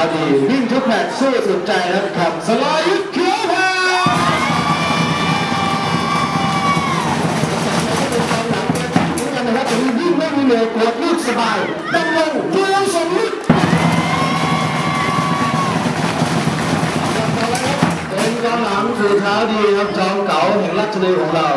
าดี วิ่งทุกแมตช์สู้สุดใจนะครับสลายุทธเขียวแพนะครับจะวิ่งไม่มีเหนื่อยปวดลูกสบายดังลงเกลียวสมฤทธิ์เป็นกองหลังฝีเท้าดีครับจอมเก๋าแห่งราชบุรีของเรา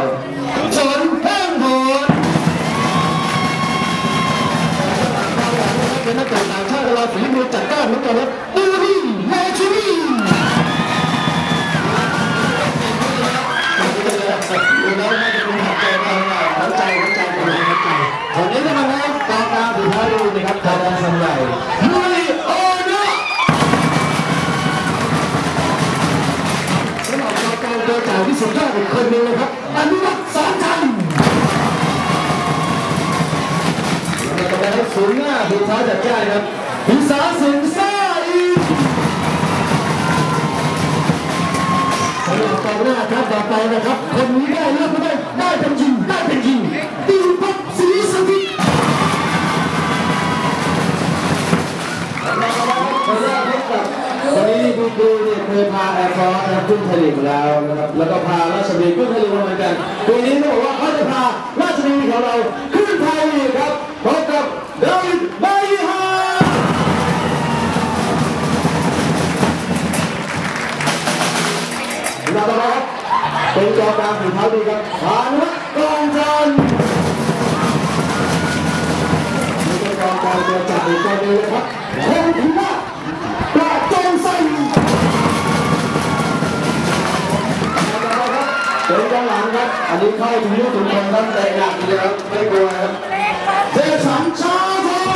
สุดยอดอีกคนหนึงนะครับอนุรักษ์สอนจันทร์ต่อไปครับศูนย์หน้าผีช้าจัดจ้านครับผีสาสิงซ่าอีกสำหรับกองหน้าครับต่อไปนะครับ คนนี้ได้เลือกไม่ได้ได้เป็นจริงได้เป็นจริงตีปักศรีสถิตคนแรกพบกับ วันนี้เนี่ยเคยพาแอร์ฟอร์สขึ้นทะเลมาแล้วนะครับแล้วก็พาราชบุรีขึ้นทะเลมาเหมือนกันปีนี้เขาบอกว่าเขาจะพาราชบุรีของเราขึ้นไทยลีกครับพบกับเดวิดไบฮาลาบาครับเป็นกองกลางฝีเท้าดีครับพานุวัฒน์กองจันทร์เป็นกองกลางตัวจับอีกคนหนึงนะครับคงพิวัฒน์ อันนี้เข้าถึงลูกถึงคนครับแต่หนักเลยครับไม่กลัวครับเจสันชาทอง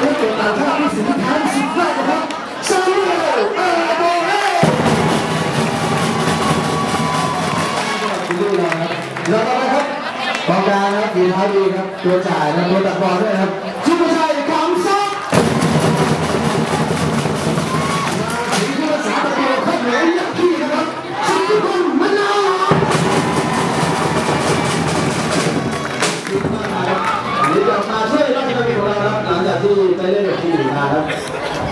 ผู้เก่งต่างชาติที่สินค้าสุดยอดนะครับซามูเอลเอโบเล่แล้วก็นะครับกองกลางครับฝีเท้าดีครับตัวจ่ายนะตัวตัดบอลด้วยครับ จากที่ไปเ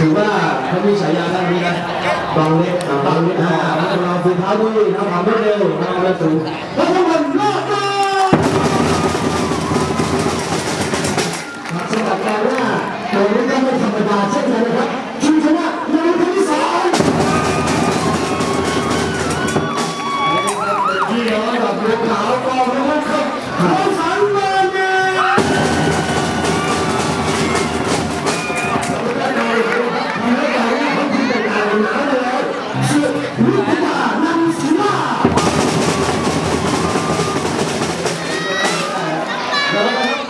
ถือว่าเขามีฉายาท่านนี้นะบางเล็กบางเล็กอ่าเราฝึกเท้าด้วยทำความรวดเร็วนะความสูงแล้วทุกคน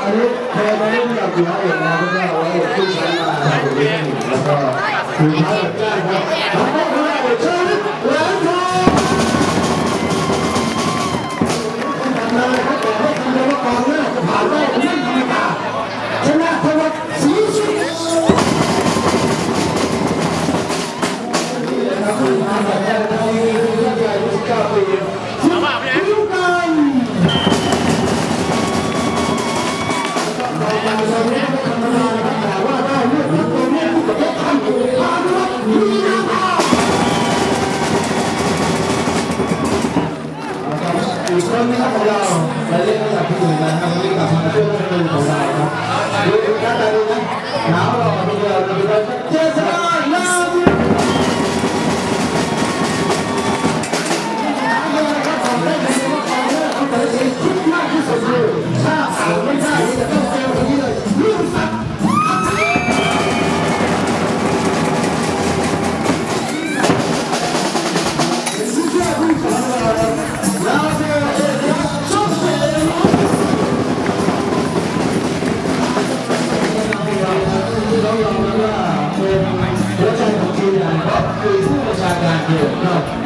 อันนี้เคยมาเล่นกับคุณอาเอกนะเพื่อนๆเอาไว้ขึ้นชั้นมาครับแล้วก็คุณพระเจ้าครับแล้วก็คุณอาเอกเชิญแหวนทองทำอะไรครับบอกให้ทำเลยว่ากองหน้าจะผ่านได้ไม่ธรรมดาชนะทวัฒน์ศรีสุขนี่นะครับคุณอาแบบนะครับนี่คือเรื่งใหญ่29ปี I got here? No.